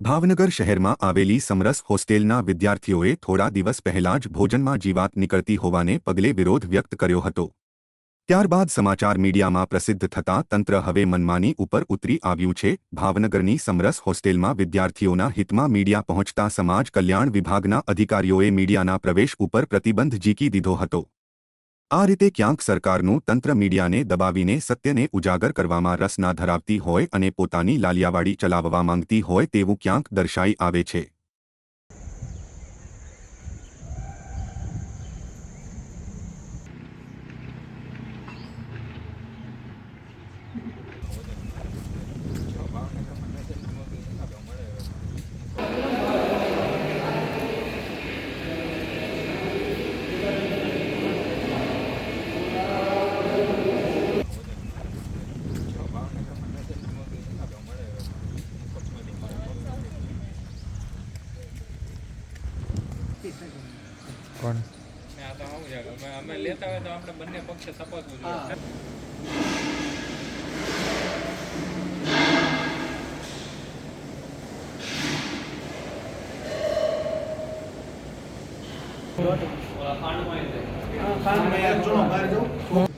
ભાવનગર શહેરમાં આવેલી સમરસ હોસ્ટેલના વિદ્યાર્થીઓએ થોડા દિવસ પહેલા જ ભોજનમાં જીવાત નીકળતી હોવાને પગલે વિરોધ વ્યક્ત કર્યો હતો. ત્યારબાદ સમાચાર મીડિયામાં પ્રસિદ્ધ થતાં તંત્ર હવે મનમાની ઉપર ઉતરી આવ્યું છે. ભાવનગરની સમરસ હોસ્ટેલમાં વિદ્યાર્થીઓના હિતમાં મીડિયા પહોંચતા સમાજ કલ્યાણ વિભાગના અધિકારીઓએ મીડિયાના પ્રવેશ ઉપર પ્રતિબંધ ઝીકી દીધો હતો. આ રીતે ક્યાંક સરકારનું તંત્ર મીડિયાને દબાવીને સત્યને ઉજાગર કરવામાં રસ ના ધરાવતી હોય અને પોતાની લાલિયાવાડી ચલાવવા માંગતી હોય તેવું ક્યાંક દર્શાઈ આવે છે. કોણ? આ તો આવું છે અમે- લેતા હોય તો આપણે બંને પક્ષે તપાસવું જોઈએ ખાંડ મેં યાર બહાર જાઓ.